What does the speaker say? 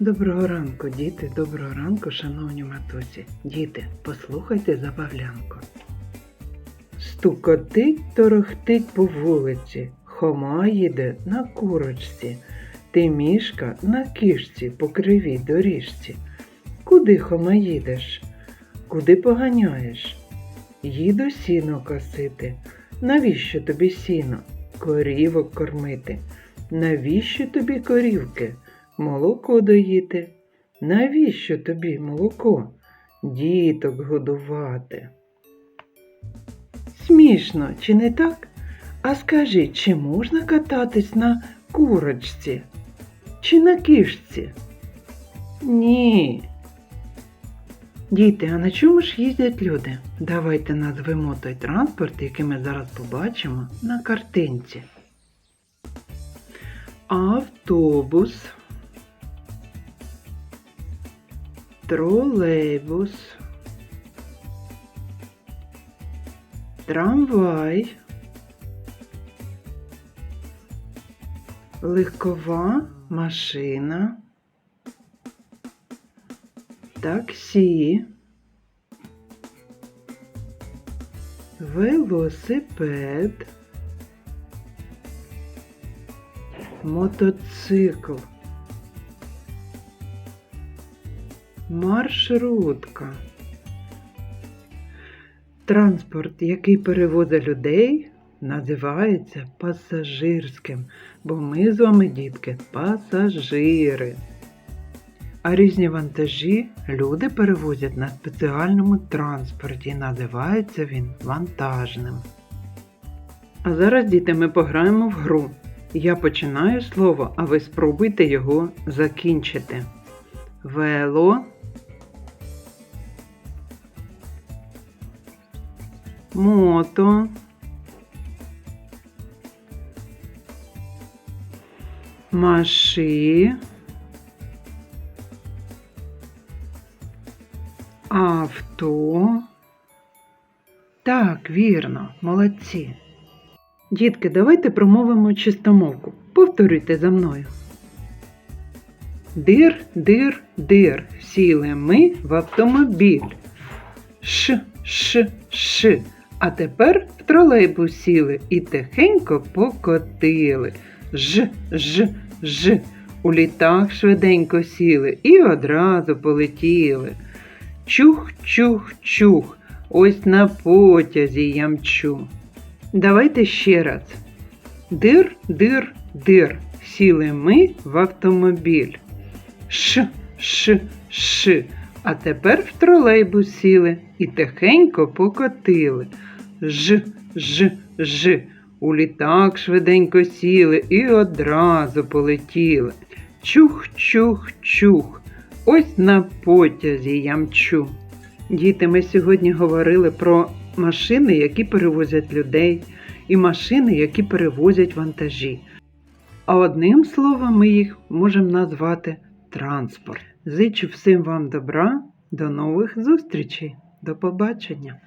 Доброго ранку, діти, доброго ранку, шановні матусі. Діти, послухайте забавлянку. Стукотить, торохтить по вулиці, Хома їде на курочці, ти мішка на кішці по кривій доріжці. Куди, Хома, їдеш? Куди поганяєш? Їду сіно косити. Навіщо тобі сіно? Корівок кормити. Навіщо тобі корівки? Молоко доїти. Навіщо тобі молоко? Діток годувати. Смішно, чи не так? А скажи, чи можна кататись на курочці? Чи на кішці? Ні. Діти, а на чому ж їздять люди? Давайте назвемо той транспорт, який ми зараз побачимо на картинці. Автобус, тролейбус, трамвай, легкова машина, таксі, велосипед, мотоцикл, маршрутка. Транспорт, який перевозить людей, називається пасажирським, бо ми з вами, дітки, пасажири. А різні вантажі люди перевозять на спеціальному транспорті. Називається він вантажним. А зараз, діти, ми пограємо в гру. Я починаю слово, а ви спробуйте його закінчити. Вело. Мото. Маши. Авто. Так, вірно, молодці. Дітки, давайте промовимо чистомовку. Повторюйте за мною. Дир, дир, дир. Сіли ми в автомобіль. Ш, ш, ш. А тепер в тролейбус сіли і тихенько покотили. Ж, ж, ж. У літак швиденько сіли і одразу полетіли. Чух, чух, чух. Ось на потязі я мчу. Давайте ще раз. Дир, дир, дир. Сіли ми в автомобіль. Ш, ш, ш. А тепер в тролейбус сіли і тихенько покотили. Ж, ж, ж. У літак швиденько сіли і одразу полетіли. Чух, чух, чух. Ось на потязі я мчу. Діти, ми сьогодні говорили про машини, які перевозять людей, і машини, які перевозять вантажі. А одним словом ми їх можемо назвати транспорт. Зичу всім вам добра, до нових зустрічей, до побачення!